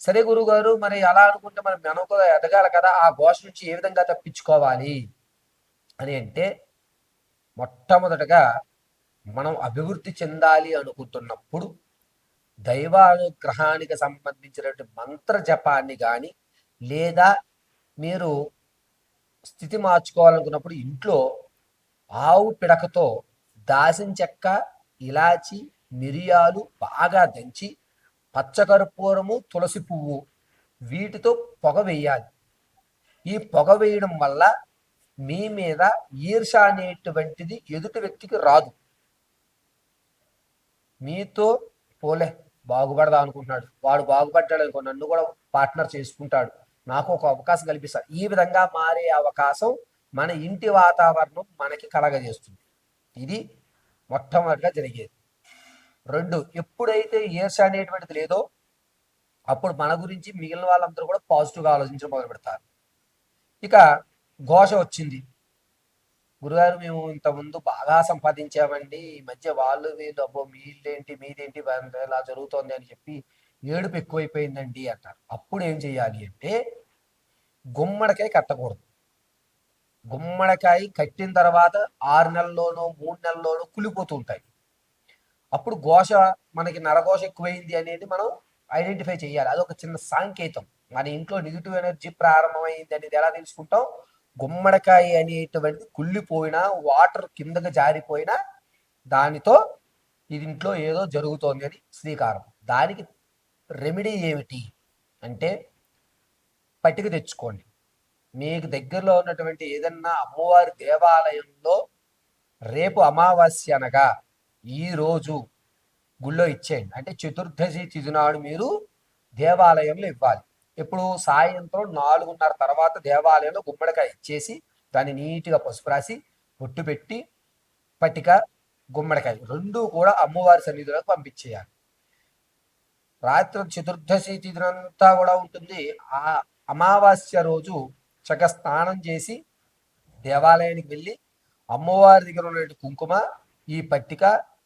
సరే గురుగారు మరి అలా అనుకుంటే మనం మనం కూడా ఎదగాలి కదా ఆ ఘోష నుంచి ఏ విధంగా తప్పించుకోవాలి? అని అంటే మొట్టమొదటగా మనం అభివృద్ధి చెందాలి అనుకుంటున్నప్పుడు దైవానుగ్రహానికి సంబంధించినటువంటి మంత్ర జపాన్ని కానీ లేదా మీరు స్థితి మార్చుకోవాలనుకున్నప్పుడు ఇంట్లో ఆవు పిడకతో దాసిన చెక్క ఇలాచి మిరియాలు బాగా దంచి పచ్చకర్పూరము తులసి పువ్వు వీటితో పొగ వేయాలి. ఈ పొగ వేయడం వల్ల మీ మీద ఈర్ష అనేటువంటిది ఎదుటి వ్యక్తికి రాదు. మీతో పోలే బాగుపడదా అనుకుంటున్నాడు. వాడు బాగుపడ్డాడు అనుకో నన్ను కూడా పార్ట్నర్ చేసుకుంటాడు. నాకు ఒక అవకాశం కల్పిస్తాడు ఈ విధంగా మారే అవకాశం మన ఇంటి వాతావరణం మనకి కలగజేస్తుంది. ఇది మొట్టమొదటిగా జరిగేది. రెండు ఎప్పుడైతే ఈర్ష అనేటువంటిది లేదో అప్పుడు మన గురించి మిగిలిన వాళ్ళందరూ కూడా పాజిటివ్గా ఆలోచించడం మొదలు పెడతారు. ఇక ఘోష వచ్చింది. గురుగారు మేము ఇంతకుముందు బాగా సంపాదించామండి. ఈ మధ్య వాళ్ళు వీళ్ళు అబ్బో మీళ్ళేంటి మీదేంటి ఇలా జరుగుతోంది అని చెప్పి ఏడుపు ఎక్కువైపోయిందండి అంటారు. అప్పుడు ఏం చేయాలి అంటే గుమ్మడికాయ కట్టకూడదు. గుమ్మడికాయ కట్టిన తర్వాత ఆరు నెలల్లోనో మూడు నెలల్లోనో కులిపోతూ ఉంటాయి. అప్పుడు ఘోష మనకి నరఘోష ఎక్కువైంది అనేది మనం ఐడెంటిఫై చేయాలి. అదొక చిన్న సాంకేతం. మన ఇంట్లో నెగిటివ్ ఎనర్జీ ప్రారంభమైంది అనేది ఎలా తెలుసుకుంటాం? గుమ్మడికాయ అనేటువంటి కుళ్ళిపోయినా వాటర్ కిందకి జారిపోయినా దానితో ఇది ఇంట్లో ఏదో జరుగుతోంది అని శ్రీకారం. దానికి రెమెడీ ఏమిటి? అంటే పట్టిక తెచ్చుకోండి. మీకు దగ్గరలో ఉన్నటువంటి ఏదన్నా అమ్మవారి దేవాలయంలో రేపు అమావాస్య అనగా ఈ రోజు గుళ్ళో ఇచ్చేయండి. అంటే చతుర్దశి తిథి నాడు మీరు దేవాలయంలో ఇవ్వాలి. ఇప్పుడు సాయంత్రం నాలుగున్నర తర్వాత దేవాలయంలో గుమ్మడికాయ ఇచ్చేసి దాన్ని నీట్గా పసుపు రాసి బొట్టు పెట్టి పట్టిక గుమ్మడికాయ రెండు కూడా అమ్మవారి సన్నిధిలోకి పంపించేయాలి. రాత్రి చతుర్దశి తిథినంతా కూడా ఉంటుంది. ఆ అమావాస్య రోజు చక్కగా స్నానం చేసి దేవాలయానికి వెళ్ళి అమ్మవారి దగ్గర ఉన్నటువంటి కుంకుమ ఈ పట్టిక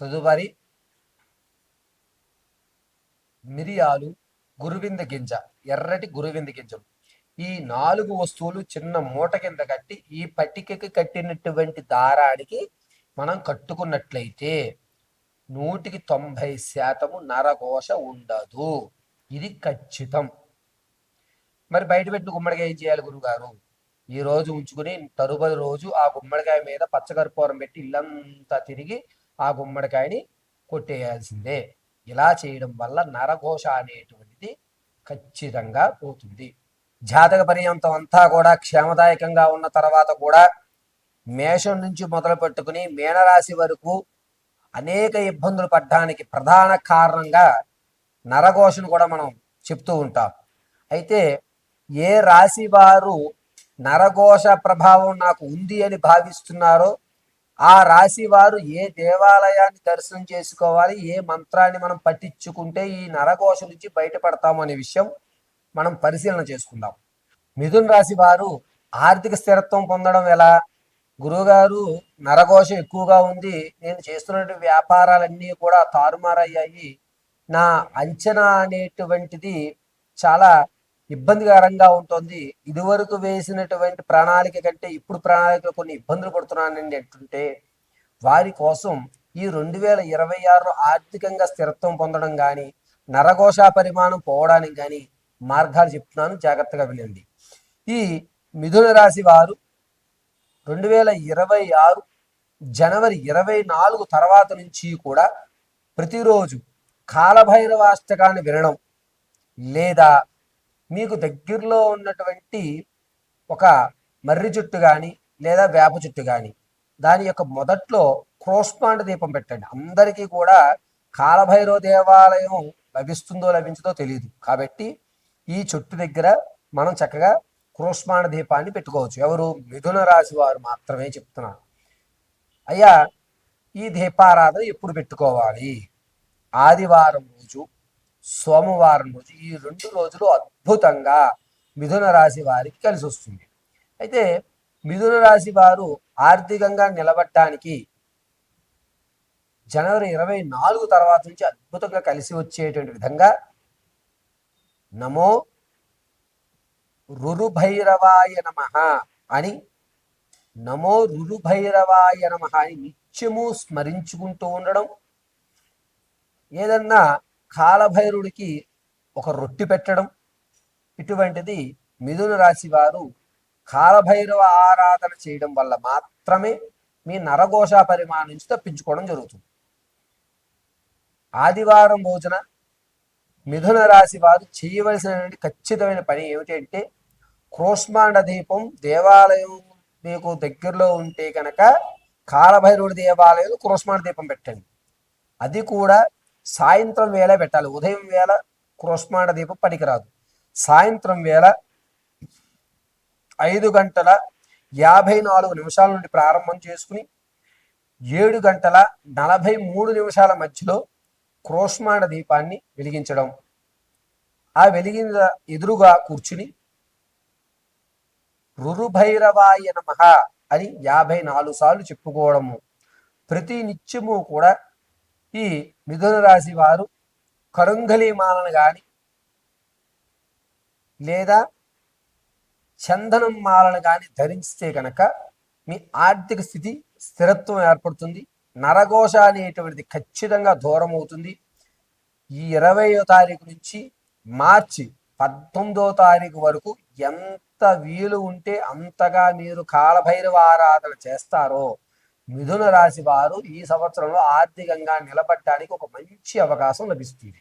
తదుపరి మిరియాలు గురువింద గింజ ఎర్రటి గురువింద గింజలు ఈ నాలుగు వస్తువులు చిన్న మూట కింద కట్టి ఈ పట్టికకి కట్టినటువంటి దారానికి మనం కట్టుకున్నట్లయితే నూటికి తొంభై శాతము నరఘోష ఉండదు. ఇది ఖచ్చితం. మరి బయట పెట్టిన గుమ్మడికాయ ఏం చేయాలి గురుగారు? ఈ రోజు ఉంచుకుని తరుపది రోజు ఆ గుమ్మడికాయ మీద పచ్చకర్పూరం పెట్టి ఇల్లంతా తిరిగి ఆ గుమ్మడికాయని కొట్టేయాల్సిందే. ఇలా చేయడం వల్ల నరఘోష అనేటువంటిది ఖచ్చితంగా పోతుంది. జాతక పర్యంతం అంతా కూడా క్షేమదాయకంగా ఉన్న తర్వాత కూడా మేషం నుంచి మొదలు పెట్టుకుని మీనరాశి వరకు అనేక ఇబ్బందులు పడ్డానికి ప్రధాన కారణంగా నరఘోషను కూడా మనం చెప్తూ ఉంటాం. అయితే ఏ రాశి వారు నరఘోష ప్రభావం నాకు ఉంది అని భావిస్తున్నారో ఆ రాశి వారు ఏ దేవాలయాన్ని దర్శనం చేసుకోవాలి ఏ మంత్రాన్ని మనం పట్టించుకుంటే ఈ నరఘోష నుంచి బయటపడతాము అనే విషయం మనం పరిశీలన చేసుకుందాం. మిథున్ రాశి వారు ఆర్థిక స్థిరత్వం పొందడం ఎలా? గురువుగారు నరఘోష ఎక్కువగా ఉంది నేను చేస్తున్నటువంటి వ్యాపారాలన్నీ కూడా తారుమారయ్యాయి. నా అంచనా అనేటువంటిది చాలా ఇబ్బందికరంగా ఉంటుంది. ఇదివరకు వేసినటువంటి ప్రణాళిక కంటే ఇప్పుడు ప్రణాళికలో కొన్ని ఇబ్బందులు పడుతున్నానండి అంటుంటే వారి కోసం ఈ రెండు వేల ఇరవై ఆరులో ఆర్థికంగా స్థిరత్వం పొందడం కానీ నరఘోష పరిమాణం పోవడానికి కానీ మార్గాలు చెప్తున్నాను. జాగ్రత్తగా వినండి. ఈ మిథున రాశి వారు రెండు వేల ఇరవై ఆరు జనవరి ఇరవై నాలుగు తర్వాత నుంచి కూడా ప్రతిరోజు కాలభైరవాష్టకాన్ని వినడం లేదా మీకు దగ్గరలో ఉన్నటువంటి ఒక మర్రి జుట్టు కానీ లేదా వేప చెట్టు కానీ దాని యొక్క మొదట్లో క్రోష్మాండ దీపం పెట్టండి. అందరికీ కూడా కాలభైరవ దేవాలయం లభిస్తుందో లభించదో తెలియదు కాబట్టి ఈ చెట్టు దగ్గర మనం చక్కగా క్రోష్మాండ దీపాన్ని పెట్టుకోవచ్చు. ఎవరు? మిథున రాశి వారు మాత్రమే చెప్తున్నారు. అయ్యా ఈ దీపారాధన ఎప్పుడు పెట్టుకోవాలి? ఆదివారం రోజు సోమవారం రోజు ఈ రెండు రోజులు అద్భుతంగా మిథున రాశి వారికి కలిసి వస్తుంది. అయితే మిథున రాశి వారు ఆర్థికంగా నిలబడటానికి జనవరి ఇరవై నాలుగు తర్వాత నుంచి అద్భుతంగా కలిసి వచ్చేటువంటి విధంగా నమో రురుభైరవాయ నమ అని నమో రురుభైరవాయ నమ అని నిత్యము స్మరించుకుంటూ ఉండడం ఏదన్నా కాలభైరుడికి ఒక రొట్టి పెట్టడం. ఇటువంటిది మిథున రాశి వారు కాలభైరవ ఆరాధన చేయడం వల్ల మాత్రమే మీ నరఘోష పరిమాణం నుంచి తప్పించుకోవడం జరుగుతుంది. ఆదివారం రోజున మిథున రాశి వారు చేయవలసిన ఖచ్చితమైన పని ఏమిటంటే క్రోష్మాండ దీపం దేవాలయం మీకు దగ్గరలో ఉంటే కనుక కాలభైరవుడి దేవాలయంలో క్రోష్మాండ దీపం పెట్టండి. అది కూడా సాయంత్రం వేళ పెట్టాలి. ఉదయం వేళ క్రోష్మాండ దీపం పనికిరాదు. సాయంత్రం వేళ ఐదు గంటల యాభై నాలుగు నిమిషాల నుండి ప్రారంభం చేసుకుని ఏడు గంటల నలభై మూడు నిమిషాల మధ్యలో క్రోష్మాండ దీపాన్ని వెలిగించడం. ఆ వెలిగిన ఎదురుగా కూర్చుని రురుభైరవాయ నమ అని యాభై నాలుగు సార్లు చెప్పుకోవడము. ప్రతి నిత్యము కూడా ఈ మిథున రాశి వారు కరుంగలి మాలను కానీ లేదా చందనం మాలను కానీ ధరిస్తే కనుక మీ ఆర్థిక స్థితి స్థిరత్వం ఏర్పడుతుంది. నరఘోష అనేటువంటిది ఖచ్చితంగా దూరం అవుతుంది ఈ ఇరవయో తారీఖు నుంచి మార్చి పద్దెనిమిదో తారీఖు వరకు ఎంత వీలు ఉంటే అంతగా మీరు కాలభైరవ ఆరాధన చేస్తారో మిథున రాశి వారు ఈ సంవత్సరంలో ఆర్థికంగా నిలబడటానికి ఒక మంచి అవకాశం లభిస్తుంది.